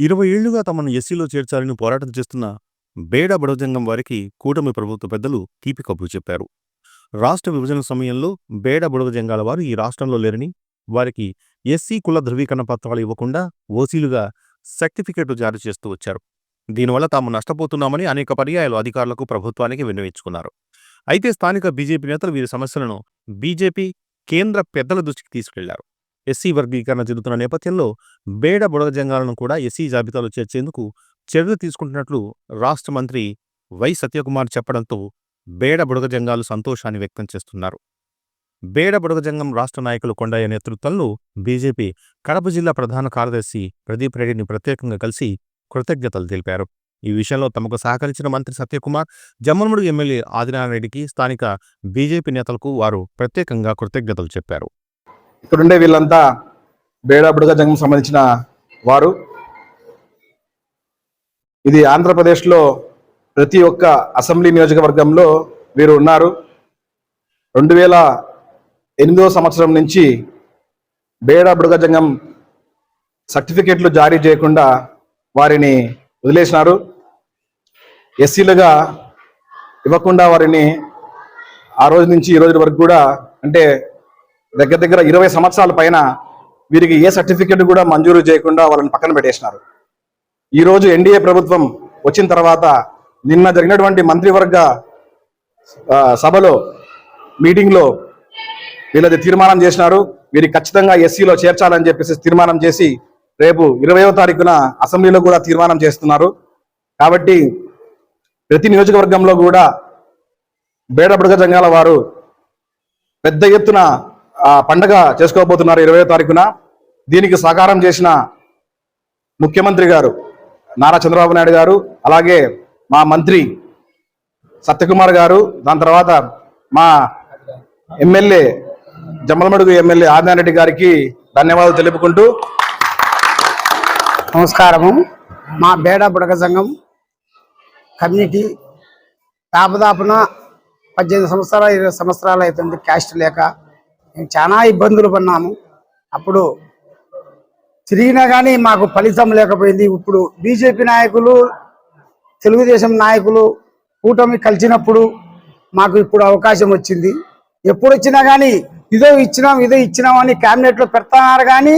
ఇరవై ఏళ్ళుగా తమను ఎస్సీలో చేర్చాలని పోరాటం చేస్తున్న బేడ బడవజంగం వారికి కూటమి ప్రభుత్వ పెద్దలు తీపి కబురు చెప్పారు. రాష్ట్ర విభజన సమయంలో బేడ బుడవజంగాల వారు ఈ రాష్ట్రంలో లేరని వారికి ఎస్సీ కుల ధృవీకరణ పత్రాలు ఇవ్వకుండా ఓసీలుగా సర్టిఫికెట్లు జారీ చేస్తూ వచ్చారు. దీనివల్ల తాము నష్టపోతున్నామని అనేక పర్యాయాలు అధికారులకు ప్రభుత్వానికి విన్నవించుకున్నారు. అయితే స్థానిక బీజేపీ నేతలు వీరి సమస్యలను బీజేపీ కేంద్ర పెద్దల దృష్టికి తీసుకెళ్ళారు. ఎస్సీ వర్గీకరణ జరుగుతున్న నేపథ్యంలో బేడ బుడగజంగాలను కూడా ఎస్సీ జాబితాలో చేర్చేందుకు చర్యలు తీసుకుంటున్నట్లు రాష్ట్ర మంత్రి వై సత్యకుమార్ చెప్పడంతో బేడ బుడగజంగాలు సంతోషాన్ని వ్యక్తం చేస్తున్నారు. బేడ బుడగజంగం రాష్ట్ర నాయకులు కొండయ్య నేతృత్వంలో బీజేపీ కడప జిల్లా ప్రధాన కార్యదర్శి ప్రదీప్ రెడ్డిని ప్రత్యేకంగా కలిసి కృతజ్ఞతలు తెలిపారు. ఈ విషయంలో తమకు సహకరించిన మంత్రి సత్యకుమార్ జమ్మలమడు ఎమ్మెల్యే ఆదినారాయణరెడ్డికి స్థానిక బీజేపీ నేతలకు వారు ప్రత్యేకంగా కృతజ్ఞతలు చెప్పారు. ఇక్కడుండే వీళ్ళంతా బేడా బుడగ జంగం సంబంధించిన వారు. ఇది ఆంధ్రప్రదేశ్లో ప్రతి ఒక్క అసెంబ్లీ నియోజకవర్గంలో వీరు ఉన్నారు. రెండు వేల ఎనిమిదో సంవత్సరం నుంచి బేడా బుడగ జంగం సర్టిఫికేట్లు జారీ చేయకుండా వారిని వదిలేసినారు. ఎస్సీలుగా ఇవ్వకుండా వారిని ఆ రోజు నుంచి ఈ రోజు వరకు కూడా అంటే దగ్గర దగ్గర ఇరవై సంవత్సరాల పైన వీరికి ఏ సర్టిఫికెట్ కూడా మంజూరు చేయకుండా వాళ్ళని పక్కన పెట్టేసినారు. ఈరోజు ఎన్డీఏ ప్రభుత్వం వచ్చిన తర్వాత నిన్న జరిగినటువంటి మంత్రివర్గ సభలో మీటింగ్లో వీళ్ళది తీర్మానం చేసినారు. వీరికి ఖచ్చితంగా ఎస్సీలో చేర్చాలని చెప్పేసి తీర్మానం చేసి రేపు ఇరవయో తారీఖున అసెంబ్లీలో కూడా తీర్మానం చేస్తున్నారు. కాబట్టి ప్రతి నియోజకవర్గంలో కూడా బేడబుడగ జంగాల వారు పెద్ద ఎత్తున పండగ చేసుకోబోతున్నారు ఇరవై తారీఖున. దీనికి సహకారం చేసిన ముఖ్యమంత్రి గారు నారా చంద్రబాబు నాయుడు గారు అలాగే మా మంత్రి సత్యకుమార్ గారు దాని తర్వాత మా ఎమ్మెల్యే జమ్మలమడుగు ఎమ్మెల్యే ఆదినారెడ్డి గారికి ధన్యవాదాలు తెలుపుకుంటూ. నమస్కారము. మా బేడ బుడక సంఘం కమ్యూనిటీ తాపదాపున పద్దెనిమిది సంవత్సరాలు ఇరవై సంవత్సరాలు అవుతుంది క్యాస్ట్ లేక. మేము చాలా ఇబ్బందులు పడినాము అప్పుడు తిరిగినా కానీ మాకు ఫలితం లేకపోయింది. ఇప్పుడు బీజేపీ నాయకులు తెలుగుదేశం నాయకులు కూటమి కలిసినప్పుడు మాకు ఇప్పుడు అవకాశం వచ్చింది. ఎప్పుడు వచ్చినా కానీ ఇదో ఇచ్చినాం ఇదో ఇచ్చినాం అని క్యాబినెట్లో పెడతారు కానీ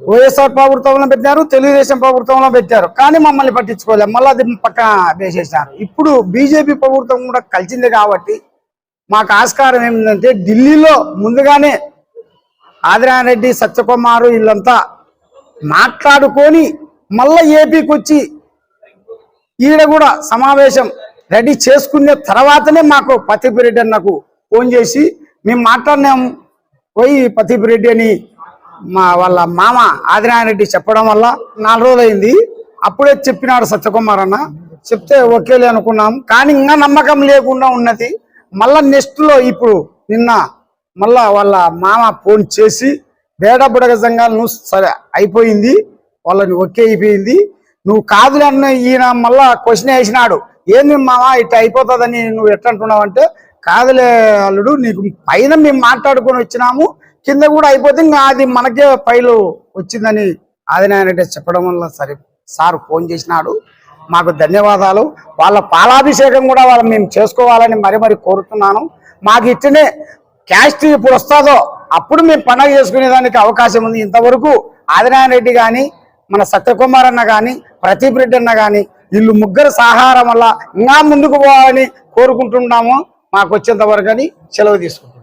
వైఎస్ఆర్ ప్రభుత్వంలో పెట్టారు తెలుగుదేశం ప్రభుత్వంలో పెట్టారు. కానీ మమ్మల్ని పట్టించుకోలేదు మళ్ళీ అది పక్క వేసేసినారు. ఇప్పుడు బీజేపీ ప్రభుత్వం కూడా కలిసింది కాబట్టి మాకు ఆస్కారం ఏమిటంటే ఢిల్లీలో ముందుగానే ఆదిరారెడ్డి సత్యకుమారు వీళ్ళంతా మాట్లాడుకొని మళ్ళా ఏపీకి వచ్చి ఈడ కూడా సమావేశం రెడీ చేసుకునే తర్వాతనే మాకు పతిపిరెడ్డి అన్నకు ఫోన్ చేసి మేము మాట్లాడినాము పోయి పతిపిరెడ్డి అని మా వాళ్ళ మామ ఆదినారాయణరెడ్డి చెప్పడం వల్ల నాలుగు రోజులు అయింది. అప్పుడే చెప్పినాడు సత్యకుమార్ అన్న. చెప్తే ఓకేలే అనుకున్నాం. కానీ ఇంకా నమ్మకం లేకుండా ఉన్నది. మళ్ళా నెక్స్ట్లో ఇప్పుడు నిన్న మళ్ళా వాళ్ళ మామ ఫోన్ చేసి బేడబుడగ సంఘాలను నువ్వు సరే అయిపోయింది వాళ్ళని ఓకే అయిపోయింది. నువ్వు కాదులే అన్న ఈయన మళ్ళా క్వశ్చన్ వేసినాడు. ఏంది మామ ఇట్లా అయిపోతుందని నువ్వు ఎట్లా అంటున్నావు అంటే కాదులే అల్లుడు నీకు పైన మేము మాట్లాడుకొని వచ్చినాము. కింద కూడా అయిపోతే ఇంకా అది మనకే పైలు వచ్చిందని ఆదినాయన చెప్పడం వల్ల సరే సార్ ఫోన్ చేసినాడు. మాకు ధన్యవాదాలు. వాళ్ళ పాలాభిషేకం కూడా వాళ్ళు మేము చేసుకోవాలని మరి మరి కోరుతున్నాను. మాకు ఇట్టనే క్యాస్ట్ ఇప్పుడు వస్తుందో అప్పుడు మేము పండగ చేసుకునేదానికి అవకాశం ఉంది. ఇంతవరకు ఆదినారాయణ రెడ్డి కానీ మన సత్యకుమార్ అన్న కానీ ప్రదీప్ రెడ్డి అన్న కానీ వీళ్ళు ముగ్గురు సహారం వల్ల ఇంకా ముందుకు పోవాలని కోరుకుంటున్నాము. మాకు వచ్చేంత వరకు అని సెలవు తీసుకుంటాం